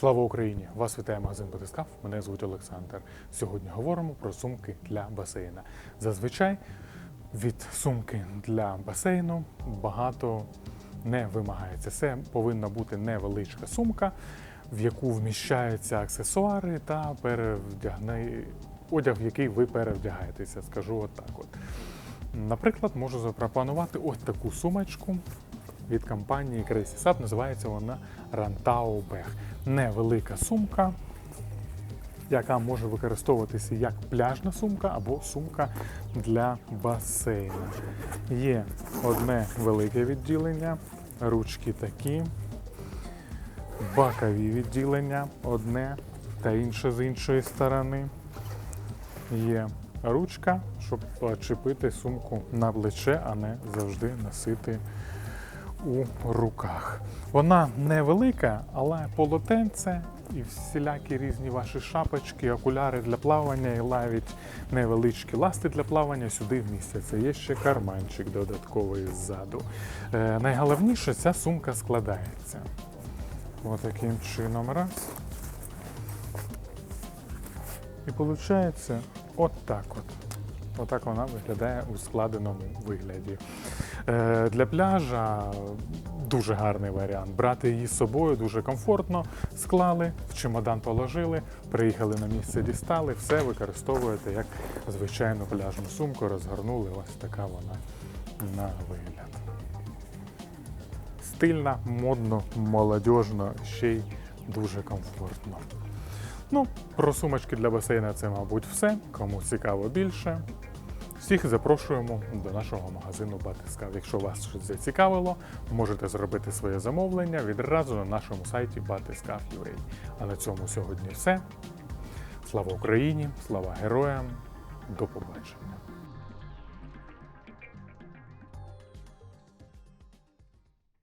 Слава Україні! Вас вітає магазин Батискаф. Мене звуть Олександр. Сьогодні говоримо про сумки для басейна. Зазвичай від сумки для басейну багато не вимагається. Це повинна бути невеличка сумка, в яку вміщаються аксесуари та перевдягне одяг, в який ви перевдягаєтеся. Скажу отак. От. Наприклад, можу запропонувати ось таку сумочку від компанії Crazy Sub. Називається вона Rantau Bag. Невелика сумка, яка може використовуватися як пляжна сумка або сумка для басейну. Є одне велике відділення, ручки такі, бокові відділення, одне та інше з іншої сторони. Є ручка, щоб почепити сумку на плече, а не завжди носити у руках. Вона невелика, але полотенце і всілякі різні ваші шапочки, окуляри для плавання і навіть невеличкі ласти для плавання сюди вмістяться. Є ще карманчик додатковий ззаду. Е, найголовніше, ця сумка складається. Ось таким чином раз. І виходить от так от. Отак вона виглядає у складеному вигляді. Е, для пляжа дуже гарний варіант. Брати її з собою дуже комфортно. Склали, в чемодан положили, приїхали на місце, дістали, все використовуєте як звичайну пляжну сумку, розгорнули. Ось така вона на вигляд. Стильна, модно, молодіжно, ще й дуже комфортно. Ну, про сумочки для басейна це, мабуть, все. Кому цікаво більше. Всіх запрошуємо до нашого магазину Батискав. Якщо вас щось зацікавило, можете зробити своє замовлення відразу на нашому сайті Батискав.ua. А на цьому сьогодні все. Слава Україні! Слава героям! До побачення!